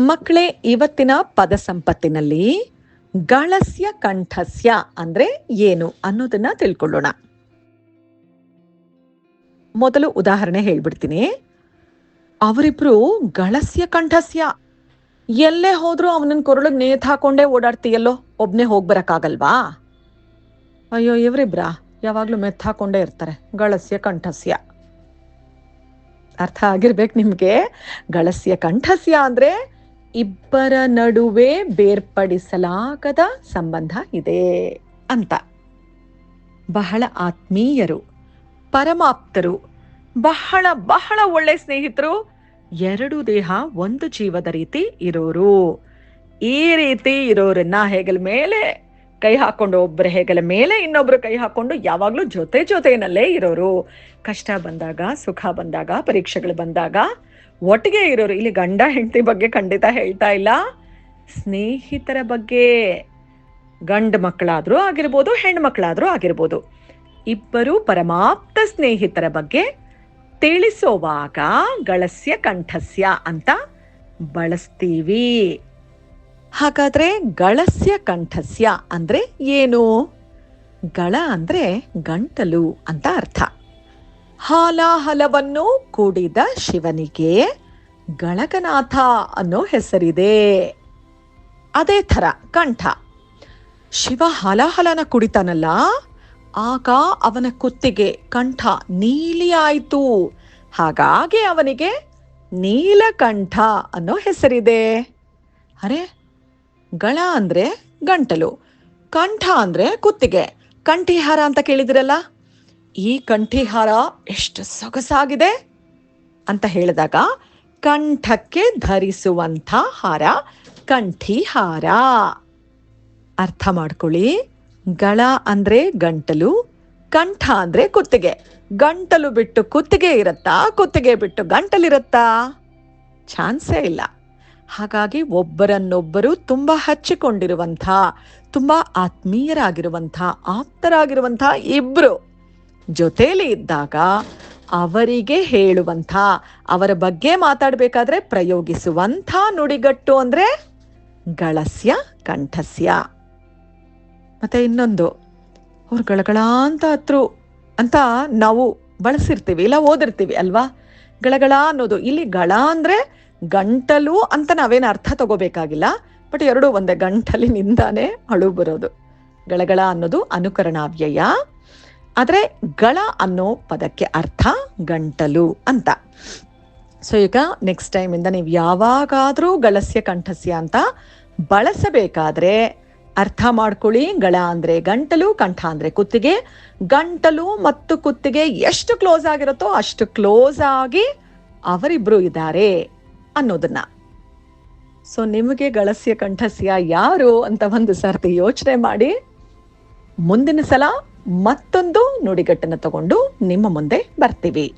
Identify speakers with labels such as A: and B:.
A: ಮಕ್ಕಳೇ, ಇವತ್ತಿನ ಪದ ಸಂಪತ್ತಿನಲ್ಲಿ ಗಳಸ್ಯ ಕಂಠಸ್ಯ ಅಂದ್ರೆ ಏನು ಅನ್ನೋದನ್ನ ತಿಳ್ಕೊಳ್ಳೋಣ. ಮೊದಲು ಉದಾಹರಣೆ ಹೇಳ್ಬಿಡ್ತೀನಿ. ಅವರಿಬ್ರು ಗಳಸ್ಯ ಕಂಠಸ್ಯ. ಎಲ್ಲೇ ಹೋದ್ರೂ ಅವನನ್ನ ಕೊರಳಿಗೆ ನೇತ್ ಹಾಕೊಂಡೇ ಓಡಾಡ್ತೀಯಲ್ಲೋ, ಒಬ್ನೇ ಹೋಗ್ಬರಕ್ಕಾಗಲ್ವಾ ಅಯ್ಯೋ, ಇವರಿಬ್ರ ಯಾವಾಗ್ಲೂ ಮೆತ್ ಹಾಕೊಂಡೇ ಇರ್ತಾರೆ, ಗಳಸ್ಯ ಕಂಠಸ್ಯ. ಅರ್ಥ ಆಗಿರ್ಬೇಕು ನಿಮ್ಗೆ? ಗಳಸ್ಯ ಕಂಠಸ್ಯ ಅಂದ್ರೆ ಇಬ್ಬರ ನಡುವೆ ಬೇರ್ಪಡಿಸಲಾಗದ ಸಂಬಂಧ ಇದೆ ಅಂತ. ಬಹಳ ಆತ್ಮೀಯರು, ಪರಮಾಪ್ತರು, ಬಹಳ ಬಹಳ ಒಳ್ಳೆ ಸ್ನೇಹಿತರು, ಎರಡು ದೇಹ, ಒಂದು ಜೀವದ ರೀತಿ ಇರೋರು. ಈ ರೀತಿ ಇರೋರನ್ನ ಹೆಗಲ ಮೇಲೆ ಕೈ ಹಾಕೊಂಡು ಒಬ್ಬರ ಹೆಗಲ ಮೇಲೆ ಇನ್ನೊಬ್ರು ಕೈ ಹಾಕೊಂಡು ಯಾವಾಗ್ಲೂ ಜೊತೆ ಜೊತೆನಲ್ಲೇ ಇರೋರು. ಕಷ್ಟ ಬಂದಾಗ, ಸುಖ ಬಂದಾಗ, ಪರೀಕ್ಷೆಗಳು ಬಂದಾಗ ಒಟ್ಟಿಗೆ ಇರೋರು, ಇಲ್ಲಿ ಗಂಡ ಹೆಂಡತಿ ಬಗ್ಗೆ ಖಂಡಿತ ಹೇಳ್ತಾ ಇಲ್ಲ. ಸ್ನೇಹಿತರ ಬಗ್ಗೆ ಗಂಡ ಮಕ್ಕಳಾದರೂ ಆಗಿರ್ಬೋದು, ಹೆಣ್ಣು ಮಕ್ಕಳಾದ್ರೂ ಆಗಿರ್ಬೋದು. ಇಬ್ಬರು ಪರಮಾಪ್ತ ಸ್ನೇಹಿತರ ಬಗ್ಗೆ ತಿಳಿಸೋವಾಗ ಗಳಸ್ಯ ಕಂಠಸ್ಯ ಅಂತ ಬಳಸ್ತೀವಿ. ಹಾಗಾದ್ರೆ ಗಳಸ್ಯ ಕಂಠಸ್ಯ ಅಂದ್ರೆ ಏನು? ಗಳ ಅಂದ್ರೆ ಗಂಟಲು ಅಂತ ಅರ್ಥ. ಹಾಲಾಹಲವನ್ನು ಕೂಡಿದ ಶಿವನಿಗೆ ಗಣಕನಾಥ ಅನ್ನೋ ಹೆಸರಿದೆ. ಅದೇ ಥರ ಕಂಠ. ಶಿವ ಹಲಹಲನ ಕುಡಿತಾನಲ್ಲ, ಆಗ ಅವನ ಕುತ್ತಿಗೆ ಕಂಠ ನೀಲಿ ಆಯ್ತು. ಹಾಗಾಗಿ ಅವನಿಗೆ ನೀಲಕಂಠ ಅನ್ನೋ ಹೆಸರಿದೆ. ಅರೆ, ಗಳ ಅಂದರೆ ಗಂಟಲು, ಕಂಠ ಅಂದರೆ ಕುತ್ತಿಗೆ. ಕಂಠಿಹಾರ ಅಂತ ಕೇಳಿದಿರಲ್ಲ? ಈ ಕಂಠಿಹಾರ ಎಷ್ಟು ಸೊಗಸಾಗಿದೆ ಅಂತ ಹೇಳಿದಾಗ, ಕಂಠಕ್ಕೆ ಧರಿಸುವಂಥ ಹಾರ ಕಂಠಿಹಾರ. ಅರ್ಥ ಮಾಡ್ಕೊಳ್ಳಿ. ಗಳ ಅಂದ್ರೆ ಗಂಟಲು, ಕಂಠ ಅಂದ್ರೆ ಕುತ್ತಿಗೆ. ಗಂಟಲು ಬಿಟ್ಟು ಕುತ್ತಿಗೆ ಇರುತ್ತಾ, ಕುತ್ತಿಗೆ ಬಿಟ್ಟು ಗಂಟಲಿರುತ್ತಾ? ಚಾನ್ಸೇ ಇಲ್ಲ. ಹಾಗಾಗಿ ಒಬ್ಬರನ್ನೊಬ್ಬರು ತುಂಬಾ ಹಚ್ಚಿಕೊಂಡಿರುವಂಥ, ತುಂಬಾ ಆತ್ಮೀಯರಾಗಿರುವಂಥ, ಆಪ್ತರಾಗಿರುವಂಥ ಇಬ್ರು ಜೊತೆಯಲ್ಲಿ ಇದ್ದಾಗ ಅವರಿಗೆ ಹೇಳುವಂಥ, ಅವರ ಬಗ್ಗೆ ಮಾತಾಡಬೇಕಾದ್ರೆ ಪ್ರಯೋಗಿಸುವಂಥ ನುಡಿಗಟ್ಟು ಅಂದರೆ ಗಳಸ್ಯ, ಕಂಠಸ್ಯ. ಮತ್ತೆ ಇನ್ನೊಂದು, ಅವ್ರು ಗಳಗಳ ಅಂತ ಹತ್ರು ಅಂತ ನಾವು ಬಳಸಿರ್ತೀವಿ ಇಲ್ಲ ಓದಿರ್ತೀವಿ ಅಲ್ವಾ? ಗಳಗಳ ಅನ್ನೋದು, ಇಲ್ಲಿ ಗಳ ಅಂದರೆ ಗಂಟಲು ಅಂತ ನಾವೇನು ಅರ್ಥ ತಗೋಬೇಕಾಗಿಲ್ಲ, ಬಟ್ ಎರಡೂ ಒಂದೇ ಗಂಟಲಿನಿಂದಾನೇ ಅಳು ಬರೋದು. ಗಳಗಳ ಅನ್ನೋದು ಅನುಕರಣಾವ್ಯಯ. ಆದರೆ ಗಳ ಅನ್ನೋ ಪದಕ್ಕೆ ಅರ್ಥ ಗಂಟಲು ಅಂತ. ಸೊ ಈಗ ನೆಕ್ಸ್ಟ್ ಟೈಮಿಂದ ನೀವು ಯಾವಾಗಾದರೂ ಗಳಸ್ಯ ಕಂಠಸ್ಯ ಅಂತ ಬಳಸಬೇಕಾದ್ರೆ ಅರ್ಥ ಮಾಡ್ಕೊಳ್ಳಿ. ಗಳ ಅಂದ್ರೆ ಗಂಟಲು, ಕಂಠ ಅಂದ್ರೆ ಕುತ್ತಿಗೆ. ಗಂಟಲು ಮತ್ತು ಕುತ್ತಿಗೆ ಎಷ್ಟು ಕ್ಲೋಸ್ ಆಗಿರುತ್ತೋ ಅಷ್ಟು ಕ್ಲೋಸ್ ಆಗಿ ಅವರಿಬ್ರು ಇದ್ದಾರೆ ಅನ್ನೋದನ್ನ. ಸೊ ನಿಮಗೆ ಗಳಸ್ಯ ಕಂಠಸ್ಯ ಯಾರು ಅಂತ ಒಂದು ಸರ್ತಿ ಯೋಚನೆ ಮಾಡಿ. ಮುಂದಿನ ಸಲ ಮತ್ತೊಂದು ನುಡಿಗಟ್ಟನ್ನು ತಗೊಂಡು ನಿಮ್ಮ ಮುಂದೆ ಬರ್ತೀವಿ.